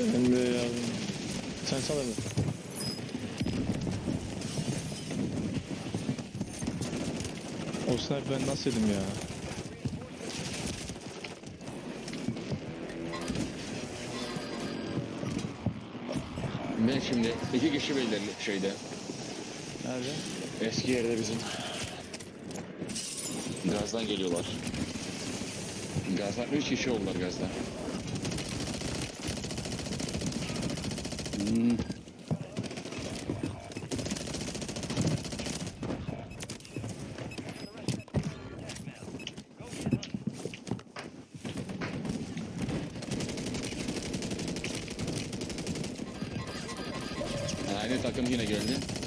Emre yardım. Sen sal Emre. O sniper ben nasıl yedim ya? Ben şimdi iki kişi belirli şeyde. Nerede? Eski yerde bizim. Gazdan geliyorlar. Gazdan üç kişi oldular gazdan. Hmm. Aynı takım yine geldi.